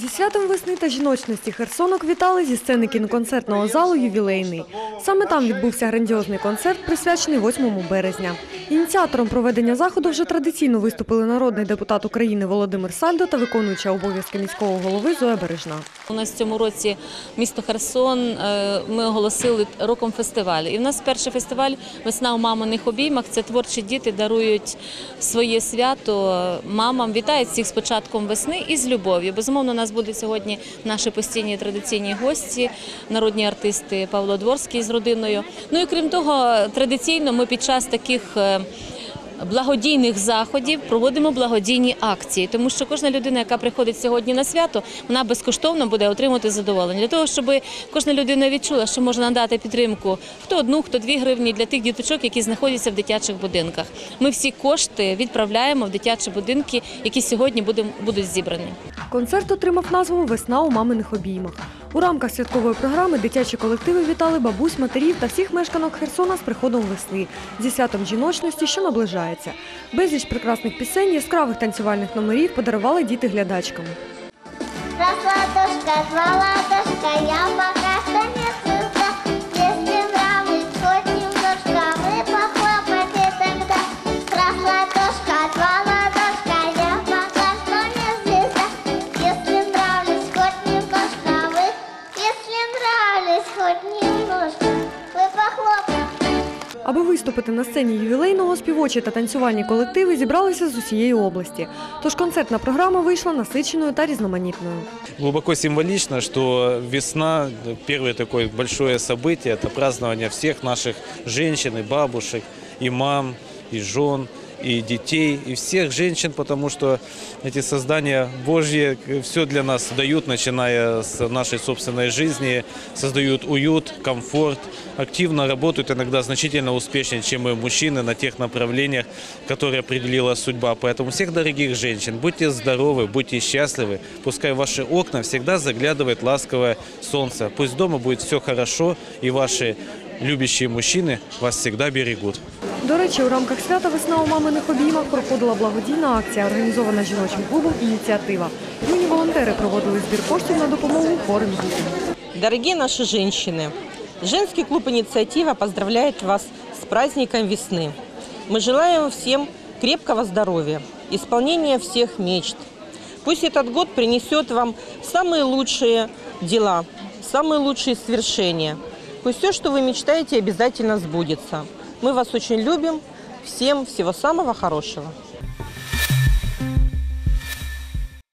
Зі святом весни та жіночності Херсонок вітали зі сцени кіноконцертного залу «Ювілейний». Саме там відбувся грандіозний концерт, присвячений 8 березня. Ініціатором проведення заходу вже традиційно виступили народний депутат України Володимир Сальдо та виконуюча обов'язки міського голови Зоя Бережна. У нас в цьому році місто Херсон е, ми оголосили роком фестивалю. І в нас перший фестиваль Весна у маминих обіймах. Це творчі діти дарують своє свято мамам. Вітають всіх з початком весни і з любов'ю. Безумовно, у нас будуть сьогодні наші постійні традиційні гості, народні артисти Павло Дворський з родиною. Ну і крім того, традиційно ми під час таких. е, Благодійних заходів проводимо благодійні акції, тому що кожна людина, яка приходить сьогодні на свято, вона безкоштовно буде отримати задоволення. Для того, щоб кожна людина відчула, що можна надати підтримку хто одну, хто дві гривні для тих діточок, які знаходяться в дитячих будинках. Ми всі кошти відправляємо в дитячі будинки, які сьогодні будуть зібрані. Концерт отримав назву Весна у маминих обіймах. У рамках святкової програми дитячі колективи вітали бабусь, матерів та всіх мешканок Херсона з приходом весни зі святом жіночності, що наближається. Безліч прекрасних пісень, яскравих танцювальних номерів подарували діти глядачкам. Раз ладошка, два ладошка, я нравлюсь хоть немножко, вы похлопайте. Аби виступити на сцені ювілейного, співочі та танцювальні колективи зібралися з усієї області. Тож концертна програма вийшла насиченою та різноманітною. Глубоко символично, что весна, первое такое большое событие, это празднование всех наших женщин и бабушек, и мам, и жен, И детей, и всех женщин, потому что эти создания Божьи все для нас дают, начиная с нашей собственной жизни, создают уют, комфорт, активно работают, иногда значительно успешнее, чем мы, мужчины, на тех направлениях, которые определила судьба. Поэтому всех дорогих женщин, будьте здоровы, будьте счастливы, пускай ваши окна всегда заглядывает ласковое солнце. Пусть дома будет все хорошо, и ваши любящие мужчины вас всегда берегут. До речі, у рамках свята Весна у маминих обіймах проходила благодійна акція, організована жіночим клубом «Ініціатива». Юні волонтери проводили збір коштів на допомогу хворим дітям. Дорогие наши женщины, женский клуб «Инициатива» поздравляет вас с праздником весны. Мы желаем всем крепкого здоровья, исполнения всех мечт. Пусть этот год принесет вам самые лучшие дела, самые лучшие свершения. Пусть все, что вы мечтаете, обязательно сбудется. Мы вас очень любим. Всем всего самого хорошего.